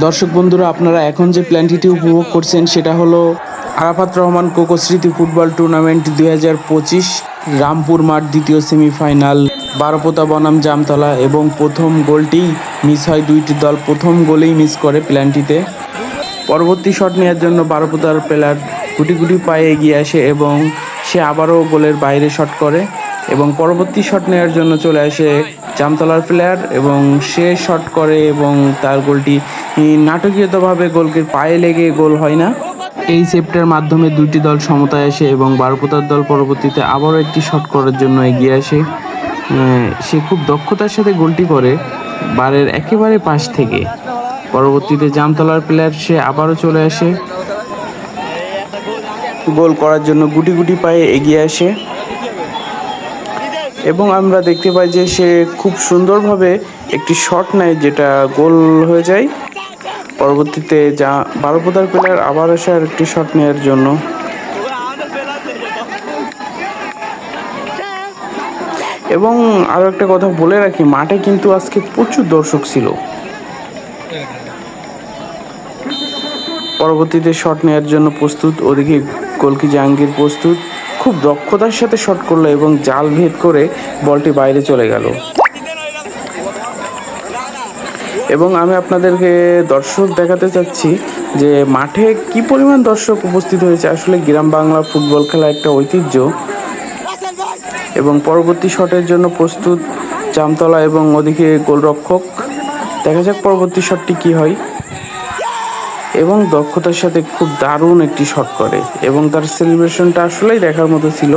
দর্শক বন্ধুরা, আপনারা এখন যে প্ল্যানটিটি উপভোগ করছেন, সেটা হলো আরাফাত রহমান কোকো স্মৃতি ফুটবল টুর্নামেন্ট দুই হাজার পঁচিশ, রামপুর মাঠ দ্বিতীয় সেমিফাইনাল, বারোপোতা বনাম জামতলা এবং প্রথম গোলটি মিস হয় দুইটি দল, প্রথম গোলেই মিস করে প্ল্যানটিতে। পরবর্তী শট নেওয়ার জন্য বারোপোতার প্লেয়ার গুটি গুটি পায়ে এগিয়ে আসে এবং সে আবারও গোলের বাইরে শট করে। এবং পরবর্তী শট নেওয়ার জন্য চলে আসে জামতলার প্লেয়ার এবং সে শট করে এবং তার গোলটি নাটকীয়তভাবে গোলকে পায়ে লেগে গোল হয় না। এই সেপ্টের মাধ্যমে দুটি দল সমতায় আসে এবং বারোপোতার দল পরবর্তীতে আবারও একটি শট করার জন্য এগিয়ে আসে। সে খুব দক্ষতার সাথে গোলটি করে, বারের একেবারে পাশ থেকে। পরবর্তীতে জামতলার প্লেয়ার সে আবারও চলে আসে। গোল করার জন্য গুটি গুটি পায়ে এগিয়ে আসে। এবং আমরা দেখতে পাই যে সে খুব সুন্দরভাবে একটি শট নেয় যেটা গোল হয়ে যায়। পরবর্তীতে যা বারোপদার প্লেয়ার আবার আসে আর একটি শট নেওয়ার জন্য। এবং আরও একটা কথা বলে রাখি, মাঠে কিন্তু আজকে প্রচুর দর্শক ছিল। পরবর্তীতে শট নেওয়ার জন্য প্রস্তুত, ওদিকে গোলকি জাহাঙ্গীর প্রস্তুত। খুব দক্ষতার সাথে শট করল এবং জাল ভেদ করে বলটি বাইরে চলে গেল। এবং আমি আপনাদেরকে দর্শক দেখাতে চাচ্ছি যে মাঠে কি পরিমাণ দর্শক উপস্থিত হয়েছে। আসলে গ্রাম বাংলা ফুটবল খেলা একটা ঐতিহ্য। এবং পরবর্তী শটের জন্য প্রস্তুত জামতলা এবং ওদিকে গোলরক্ষক। দেখা যাক পরবর্তী শটটি কি হয়। এবং দক্ষতার সাথে খুব দারুণ একটি শট করে এবং তার সেলিব্রেশনটা আসলেই দেখার মতো ছিল।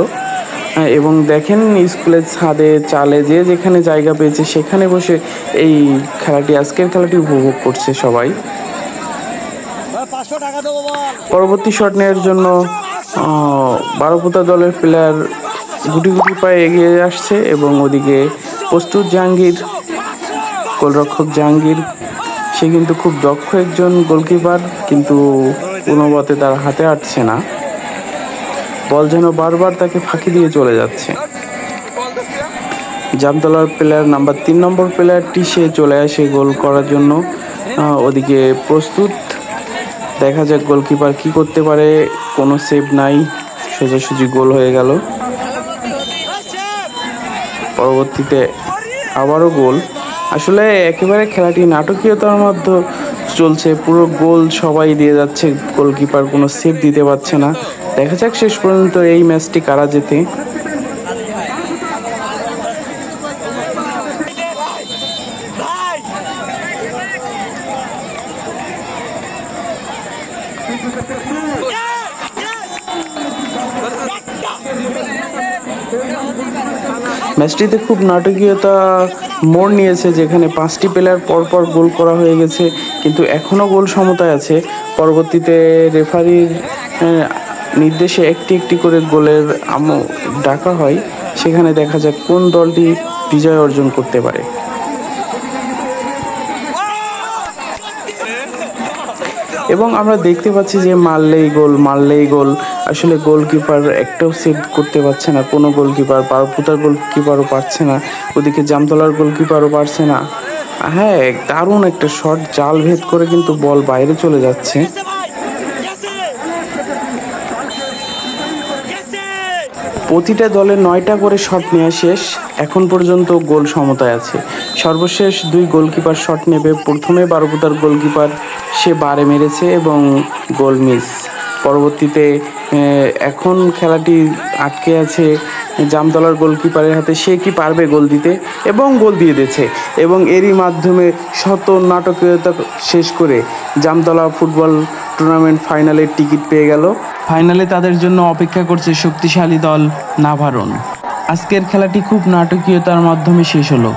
হ্যাঁ, এবং দেখেন স্কুলের ছাদে চালে যে যেখানে জায়গা পেয়েছে সেখানে বসে এই খেলাটি আজকের খেলাটি উপভোগ করছে সবাই। পরবর্তী শট নেওয়ার জন্য বারোপুতা দলের প্লেয়ার গুটি গুটি পায়ে এগিয়ে আসছে এবং ওদিকে প্রস্তুত জাহাঙ্গীর গোলরক্ষক জাহাঙ্গীর সে কিন্তু খুব দক্ষ একজন গোলকিপার, কিন্তু কোনো মতে তার হাতে আটছে না। বল যেন বারবার তাকে ফাঁকি দিয়ে চলে যাচ্ছে। জামতলার প্লেয়ার নাম্বার তিন নম্বর প্লেয়ারটি সে চলে আসে গোল করার জন্য। ওদিকে প্রস্তুত। দেখা যাক গোলকিপার কি করতে পারে। কোনো সেভ নাই। সোজাসুজি গোল হয়ে গেল। পরবর্তীতে আবারও গোল। আসলে একেবারে খেলাটি নাটকীয়তার মধ্যে চলছে, পুরো গোল সবাই দিয়ে যাচ্ছে, গোলকিপার কোনো সেভ দিতে পারছে না। দেখা যাক শেষ পর্যন্ত এই ম্যাচটি কারা যেতে ভাই ম্যাচটিতে খুব নাটকীয়তা মোড় নিয়েছে, যেখানে পাঁচটি প্লেয়ার পরপর গোল করা হয়ে গেছে, কিন্তু এখনও গোল সমতায় আছে। পরবর্তীতে রেফারির নির্দেশে একটি একটি করে গোলের আম ডাকা হয়। সেখানে দেখা যাক কোন দলটি বিজয় অর্জন করতে পারে। এবং আমরা দেখতে পাচ্ছি যে মারলেই গোল মারলেই গোল। আসলে গোলকিপার একটাও সেভ করতে পারছে না, কোনো গোলকিপার পারপুতার গোলকিপারও পারছে না, ওদিকে জামতলার গোলকিপারও পারছে না। হ্যাঁ দারুণ একটা শট জাল ভেদ করে কিন্তু বল বাইরে চলে যাচ্ছে। প্রতিটা দলে নয়টা করে শট নেওয়া শেষ, এখন পর্যন্ত গোল সমতায় আছে। সর্বশেষ দুই গোলকিপার শট নেবে, প্রথমে বারোপুতার গোলকিপার, সে বারে মেরেছে এবং গোল মিস পরবর্তীতে এখন খেলাটি আটকে আছে জামতলার গোলকিপারের হাতে। সে কি পারবে গোল দিতে? এবং গোল দিয়ে দিয়েছে। এবং এরই মাধ্যমে শত নাটকীয়তা শেষ করে জামতলা ফুটবল টুর্নামেন্ট ফাইনালের টিকিট পেয়ে গেল। ফাইনালে তাদের জন্য অপেক্ষা করছে শক্তিশালী দল নাভারণ। আজকের খেলাটি খুব নাটকীয়তার মাধ্যমে শেষ হলো।